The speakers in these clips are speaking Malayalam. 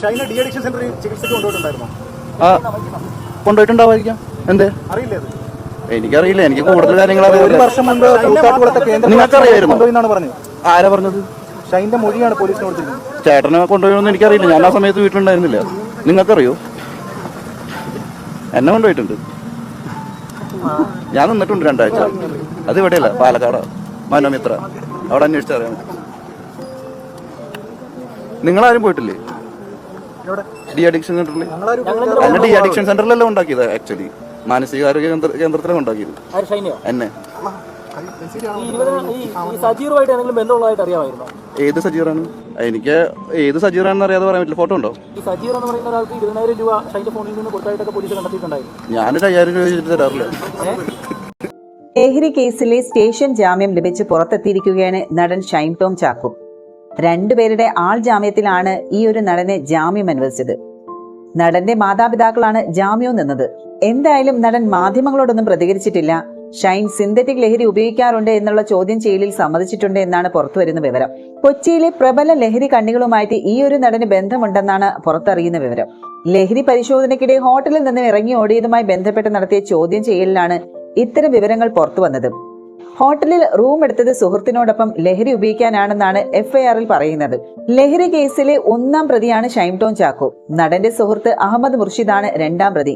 ഷൈന ഡി അഡിക്ഷൻ സെന്ററിൽ ചികിത്സയ്ക്ക് കൊണ്ടുപോയിട്ടുണ്ടായിരുന്നോ? ആ. കൊണ്ടുപോയിട്ടുണ്ടാവായിരിക്കാം. എന്തേ? അറിയില്ല അത്? എനിക്കറിയില്ല. എനിക്ക് കൂടുതൽ കാര്യങ്ങൾ ഒരു വർഷം മുമ്പ് കൂത്താട്ടുകുളത്തെ കേന്ദ്ര നിങ്ങൾക്കറിയായിരുന്നോ? കൊണ്ടുപോയിന്നാണ് പറഞ്ഞത്. ആരാ പറഞ്ഞത്? ഷൈന്റെ മൊഴിയാണ് പോലീസിന് കൊടുത്തിരിക്കുന്നത്. ചേട്ടനെ കൊണ്ടുപോയെന്ന് എനിക്കറിയില്ല. ഞാൻ ആ സമയത്ത് വീട്ടിലുണ്ടായിരുന്നില്ല. നിങ്ങൾക്കറിയോ? എന്നെ കൊണ്ടുപോയിട്ടുണ്ട്. ഞാൻ നിന്നിട്ടുണ്ട് രണ്ടാഴ്ച. അത് ഇവിടെയല്ല പാലക്കാട്. മനോമിത്ര. അവിടെ അന്വേഷിച്ചറിയാം. നിങ്ങളാരും പോയിട്ടില്ലേ? ഡി അഡിക്ഷൻ സെന്ററിൽ ഞങ്ങളാരും ഡി അഡിക്ഷൻ സെന്ററിലല്ല ഉണ്ടാക്കിയത് ആക്ച്വലി മാനസികാരോഗ്യ കേന്ദ്ര കേന്ദ്രത്തിലാണ് ഉണ്ടാക്കിയത്. എന്നെ. ഏത് സജീറാണ്? എനിക്ക് ഏത് സജീറാണെന്ന് അറിയാതെ പറയാൻ പറ്റില്ല. ഫോട്ടോ ഉണ്ടോ? ഈ എന്ന് പറയുന്ന ഒരാൾക്ക് ഇരുപതിനായിരം രൂപ ഷൈന്റെ ഫോണിൽ നിന്ന് കൊടുത്തായിട്ടൊക്കെ പോലീസ് കണ്ടെത്തിയിട്ടുണ്ടായിരുന്നു. ഞാനൊരു അയ്യായിരം രൂപ വെച്ചിട്ട് തരാറില്ല ലഹരി കേസിലെ സ്റ്റേഷൻ ജാമ്യം ലഭിച്ച് പുറത്തെത്തിയിരിക്കുകയാണ് നടൻ ഷൈൻ ടോം ചാക്കോ. രണ്ടുപേരുടെ ആൾ ജാമ്യത്തിലാണ് ഈ ഒരു നടനെ ജാമ്യം അനുവദിച്ചത്. നടന്റെ മാതാപിതാക്കളാണ് ജാമ്യം നിന്നത്. എന്തായാലും നടൻ മാധ്യമങ്ങളോടൊന്നും പ്രതികരിച്ചിട്ടില്ല. ഷൈൻ സിന്തറ്റിക് ലഹരി ഉപയോഗിക്കാറുണ്ട് എന്നുള്ള ചോദ്യം ചെയ്യലിൽ സമ്മതിച്ചിട്ടുണ്ട് എന്നാണ് പുറത്തുവരുന്ന വിവരം. കൊച്ചിയിലെ പ്രബല ലഹരി കണ്ണികളുമായിട്ട് ഈ ഒരു നടന് ബന്ധമുണ്ടെന്നാണ് പുറത്തറിയുന്ന വിവരം. ലഹരി പരിശോധനയ്ക്കിടെ ഹോട്ടലിൽ നിന്നും ഇറങ്ങി ഓടിയതുമായി ബന്ധപ്പെട്ട് നടത്തിയ ചോദ്യം ചെയ്യലിലാണ് ഇത്തരം വിവരങ്ങൾ പുറത്തു വന്നത് ഹോട്ടലിൽ റൂം എടുത്തത് സുഹൃത്തിനോടൊപ്പം ലഹരി ഉപയോഗിക്കാനാണെന്നാണ് എഫ്ഐആറിൽ പറയുന്നത്. ലഹരി കേസിലെ ഒന്നാം പ്രതിയാണ് ചാക്കു ചാക്കോ. നടന്റെ സുഹൃത്ത് അഹമ്മദ് മുർഷിദാണ് രണ്ടാം പ്രതി.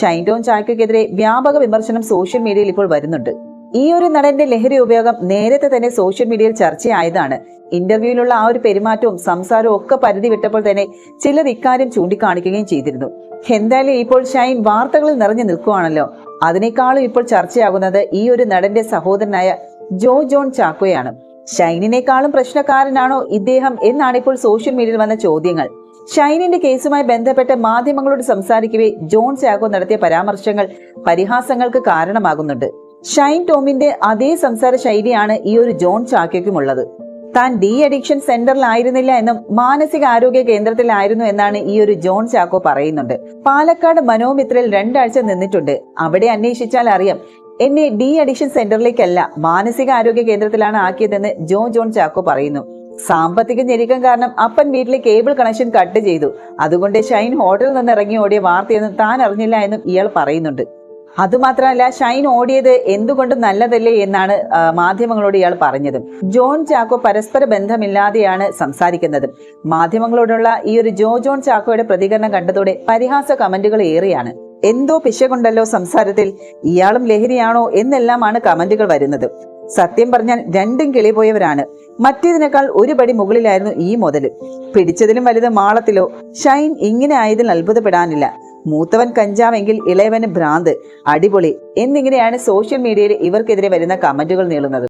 ഷൈൻടോൺ ചാക്കുക്കെതിരെ വ്യാപക വിമർശനം സോഷ്യൽ മീഡിയയിൽ ഇപ്പോൾ വരുന്നുണ്ട്. ഈ ഒരു നടന്റെ ലഹരി ഉപയോഗം നേരത്തെ തന്നെ സോഷ്യൽ മീഡിയയിൽ ചർച്ചയായതാണ്. ഇന്റർവ്യൂവിലുള്ള ആ ഒരു പെരുമാറ്റവും സംസാരവും ഒക്കെ പരിധി വിട്ടപ്പോൾ തന്നെ ചിലർ ഇക്കാര്യം ചൂണ്ടിക്കാണിക്കുകയും ചെയ്തിരുന്നു. എന്തായാലും ഇപ്പോൾ ഷൈൻ വാർത്തകളിൽ നിറഞ്ഞു നിൽക്കുവാണല്ലോ. അതിനേക്കാളും ഇപ്പോൾ ചർച്ചയാകുന്നത് ഈ ഒരു നടന്റെ സഹോദരനായ ജോ ജോൺ ചാക്കോയാണ്. ഷൈനിനേക്കാളും പ്രശ്നക്കാരനാണോ ഇദ്ദേഹം എന്നാണ് ഇപ്പോൾ സോഷ്യൽ മീഡിയയിൽ വന്ന ചോദ്യങ്ങൾ. ഷൈനിന്റെ കേസുമായി ബന്ധപ്പെട്ട് മാധ്യമങ്ങളോട് സംസാരിക്കവേ ജോൺ ചാക്കോ നടത്തിയ പരാമർശങ്ങൾ പരിഹാസങ്ങൾക്ക് കാരണമാകുന്നുണ്ട്. ഷൈൻ ടോമിന്റെ അതേ സംസാര ശൈലിയാണ് ഈ ഒരു ജോൺ ചാക്കോയ്ക്കുമുള്ളത്. താൻ ഡി അഡിക്ഷൻ സെന്ററിലായിരുന്നില്ല എന്നും മാനസിക ആരോഗ്യ കേന്ദ്രത്തിലായിരുന്നു എന്നാണ് ഈ ഒരു ജോൺ ചാക്കോ പറയുന്നുണ്ട്. പാലക്കാട് മനോമിത്രയിൽ രണ്ടാഴ്ച നിന്നിട്ടുണ്ട്. അവിടെ അന്വേഷിച്ചാൽ അറിയാം എന്നെ ഡി അഡിക്ഷൻ സെന്ററിലേക്കല്ല മാനസിക ആരോഗ്യ കേന്ദ്രത്തിലാണ് ആക്കിയതെന്ന് ജോ ജോൺ ചാക്കോ പറയുന്നു. സാമ്പത്തിക ഞെരുക്കം കാരണം അപ്പൻ വീട്ടിലെ കേബിൾ കണക്ഷൻ കട്ട് ചെയ്തു. അതുകൊണ്ട് ഷൈൻ ഹോട്ടലിൽ നിന്ന് ഇറങ്ങി ഓടിയ വാർത്തയൊന്നും താൻ അറിഞ്ഞില്ല എന്നും ഇയാൾ പറയുന്നുണ്ട്. അതുമാത്രമല്ല ഷൈൻ ഓടിയത് എന്തുകൊണ്ടും നല്ലതല്ലേ എന്നാണ് മാധ്യമങ്ങളോട് ഇയാൾ പറഞ്ഞത്. ജോൺ ചാക്കോ പരസ്പര ബന്ധമില്ലാതെയാണ് സംസാരിക്കുന്നത്. മാധ്യമങ്ങളോടുള്ള ഈ ഒരു ജോ ജോൺ ചാക്കോയുടെ പ്രതികരണം കണ്ടതോടെ പരിഹാസ കമന്റുകൾ ഏറെയാണ്. എന്തോ പിശകുണ്ടല്ലോ സംസാരത്തിൽ. ഇയാളും ലഹരിയാണോ എന്നെല്ലാമാണ് കമന്റുകൾ വരുന്നത്. സത്യം പറഞ്ഞാൽ രണ്ടും കിളി പോയവരാണ്. മറ്റേതിനേക്കാൾ ഒരു പടി മുകളിലായിരുന്നു ഈ മുതൽ. പിടിച്ചതിലും വലുത് മാളത്തിലോ. ഷൈൻ ഇങ്ങനെ ആയതിൽ അത്ഭുതപ്പെടാനില്ല. മൂത്തവൻ കഞ്ചാവെങ്കിൽ ഇളയവന് ഭ്രാന്ത് അടിപൊളി. എന്നിങ്ങനെയാണ് സോഷ്യൽ മീഡിയയിൽ ഇവർക്കെതിരെ വരുന്ന കമന്റുകൾ നീളുന്നത്.